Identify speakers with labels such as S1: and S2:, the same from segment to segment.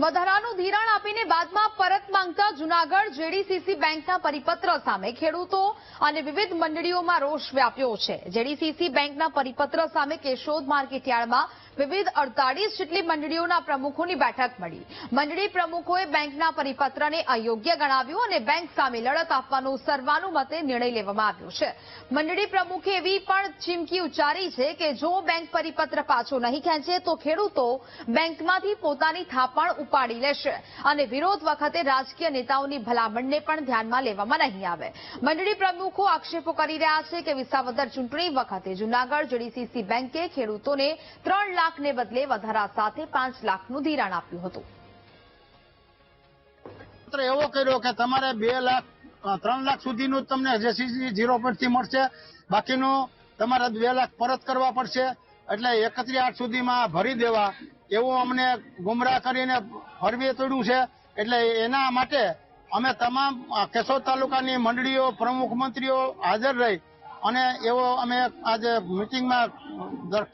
S1: વધારાનું ધિરાણ આપીને બાદમાં પરત માંગતા જુનાગઢ જેડીસીસી બેંકના પરિપત્ર સામે ખેડૂતો અને વિવિધ મંડળીઓમાં રોષ વ્યાપ્યો છે. જેડીસીસી બેંકના પરિપત્ર સામે કેશોદ માર્કેટયાર્ડમાં વિવિધ અડતાલીસ જેટલી મંડળીઓના પ્રમુખોની બેઠક મળી. મંડળી પ્રમુખોએ બેંકના પરિપત્રને અયોગ્ય ગણાવ્યું અને બેંક સામે લડત આપવાનો સર્વાનુમતે નિર્ણય લેવામાં આવ્યો છે. મંડળી પ્રમુખે એવી પણ ચીમકી ઉચ્ચારી છે કે જો બેંક પરિપત્ર પાછો નહીં ખેંચે તો ખેડૂતો બેંકમાંથી પોતાની થાપણ ઉપાડી લેશે અને વિરોધ વખતે રાજકીય નેતાઓની ભલામણને પણ ધ્યાનમાં લેવામાં નહીં આવે. મંડળી પ્રમુખો આક્ષેપો કરી રહ્યા છે કે વિસાવદર ચૂંટણી વખતે જૂનાગઢ જેડીસીસી બેંકે ખેડૂતોને ત્રણ લાખને બદલે વધારા સાથે પાંચ લાખનું ધિરાણ આપ્યું હતું.
S2: એવો કર્યો કે તમારે બે લાખ ત્રણ લાખ સુધીનું તમને જેસીસી ઝીરો પોઈન્ટથી મળશે. બાકીનું તમારે બે લાખ પરત કરવા પડશે. એટલે એકત્રી આઠ સુધીમાં ભરી દેવા. એવું અમને ગુમરાહ કરીને ફરવી તોડ્યું છે. એટલે એના માટે અમે તમામ કેશોદ તાલુકાની મંડળીઓ, પ્રમુખ મંત્રીઓ હાજર રહી. અને એવો અમે આજે મિટિંગમાં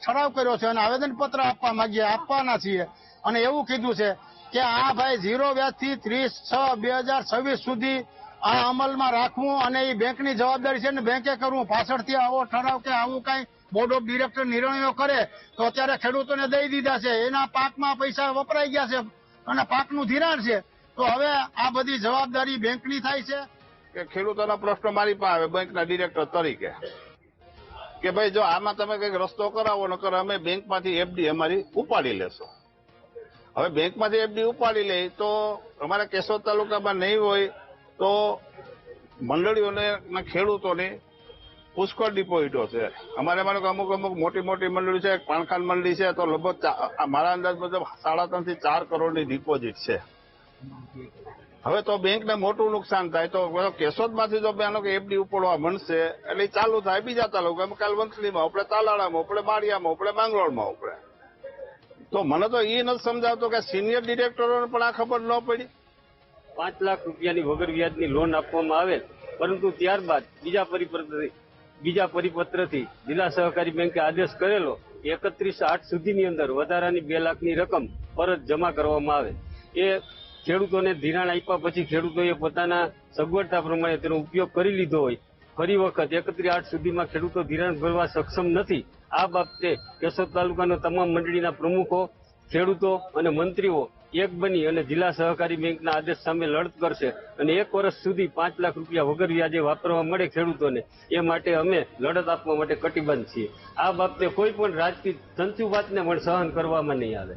S2: ઠરાવ કર્યો છે અને આવેદનપત્ર આપવા માંગીએ, આપવાના છીએ. અને એવું કીધું છે કે આ ભાઈ ઝીરો વ્યાજથી ત્રીસ છ બે હજાર છવ્વીસ સુધી આ અમલમાં રાખવું અને એ બેંકની જવાબદારી છે ને બેંકે કરવું. પાછળથી આવો ઠરાવ કે આવું કાંઈ બોર્ડ ઓફ ડિરેક્ટર નિર્ણયો કરે તો અત્યારે ખેડૂતોને દઈ દીધા છે. એના પાકમાં પૈસા વપરાઈ ગયા છે અને પાકનું ધિરાણ છે. તો હવે આ બધી જવાબદારી બેંકની થાય છે.
S3: કે ખેડૂતોના પ્રશ્નો મારી પાસે આવે બેંકના ડિરેક્ટર તરીકે. કે ભાઈ જો આમાં તમે કંઈક રસ્તો કરાવો, નકર અમે બેંકમાંથી એફડી અમારી ઉપાડી લેશો. હવે બેંકમાંથી એફડી ઉપાડી લે તો અમારા કેશોદ તાલુકામાં નહીં હોય તો મંડળીઓને ખેડૂતોને પુષ્કળ ડિપોઝિટો છે. અમારે માનો અમુક અમુક મોટી મોટી મંડળી છે પાણખાન મંડળી છે, તો લગભગ મારા અંદાજ મુજબ સાડા ત્રણથી ચાર કરોડની ડિપોઝિટ છે. હવે તો બેંકને મોટું નુકસાન થાય તો કેશોદમાંથી જો બેનો કે એફડી ઉપડવા મળશે. એટલે ચાલુ થાય. બીજા તાલુકા કાલ વંથલીમાં ઉપડે, તાલાળામાં ઉપડે માળિયામાં ઉપડે, માંગરોળમાં ઉપડે. તો મને તો એ નથી સમજાવતો કે સિનિયર ડિરેક્ટરોને પણ આ ખબર ન પડી.
S4: પાંચ લાખ રૂપિયાની વગર વ્યાજની લોન આપવામાં આવે, પરંતુ ત્યારબાદ બીજા પરિપત્રથી બીજા પરિપત્રથી જિલ્લા સહકારી બેંકે આદેશ કરેલો એકત્રીસ આઠ સુધીની અંદર વધારાની બે લાખની રકમ પરત જમા કરવામાં આવે. એ ખેડૂતોને ધિરાણ આપ્યા પછી ખેડૂતોએ પોતાના સગવડતા પ્રમાણે તેનો ઉપયોગ કરી લીધો હોય. ફરી વખત એકત્રીસ આઠ સુધીમાં ખેડૂતો ધિરાણ ભરવા સક્ષમ નથી. આ બાબતે કેશોદ તાલુકાના તમામ મંડળીના પ્રમુખો, ખેડૂતો અને મંત્રીઓ એક બની અને જિલ્લા સહકારી બેંકના આદેશ સામે લડત કરશે અને એક વર્ષ સુધી પાંચ લાખ રૂપિયા વગર વ્યાજે વાપરવા મળે ખેડૂતોને. એ માટે અમે લડત આપવા માટે કટિબદ્ધ છીએ. આ બાબતે કોઈ પણ રાજકીય તંતુવાતને પણ સહન કરવામાં નહીં આવે.